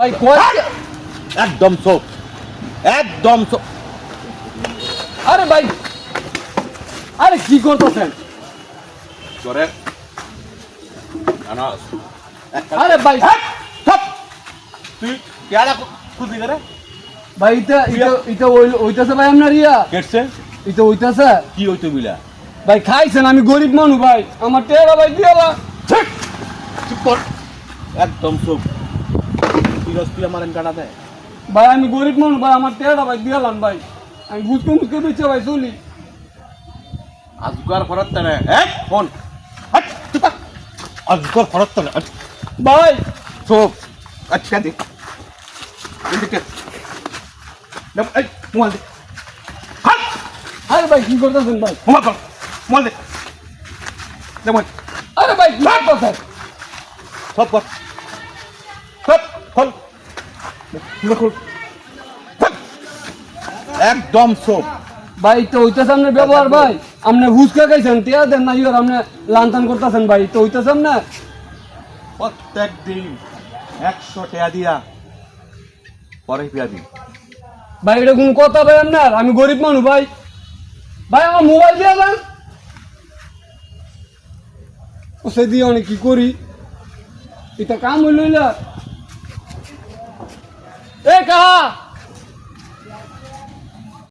ভাই কয় একদম চোখ। একদম চোখ। আরে ভাই আরে কি করতেছেন? করে আরে ভাই তুই কেডা খুদি করে ভাই এটা এটা এটা ওই- ওইটাছে ভাই আপনার ইয়া। কেটছে? এটা ওইটাছে? কি হইতো বিলা ভাই খাইছেন আমি গরিব মানুষ ভাই। আমার টেরা ভাই দিয়ালা ঠিক একদম চোখ। রস তুই আমার কাটা দেয়। ভাই আমি গরিব মানুষ ভাই আমার টেরা ভাই দিয়ালাম ভাই। আমি বুঝতে মুঝতে বেঁচে ভাই চলি। আজকার ফরত না হ্যাঁ ফোন। চুপ। আজকার ফরত না ভাই। চোখ আচ্ছা দে। এদিকে না এই মোবাইল দে। আরে ভাই কি করতেছেন ভাই? মোবাইল কর মোবাইল দে। দে আরে ভাই কি করতেছেন? সব কর। একদম সব ভাই তো ওইটাছে আপনার ব্যবহার ভাই। আপনি হুসকা খাইছেন টেয়া দেন না ইয়ার আপনি লানতান করতেছেন ভাই। তো ওইটাছে আপনার প্রত্যেক দিন একশো টাকা দিয়া পরে পিয়া দিন ভাই এটা কোন কথা ভাই আপনার আমি গরিব মানুষ ভাই। ভাই আমার মোবাইল দিয়ে যান ও সে দিয়ে অনেক কি করি? এটা কাম হইল। એ કહા!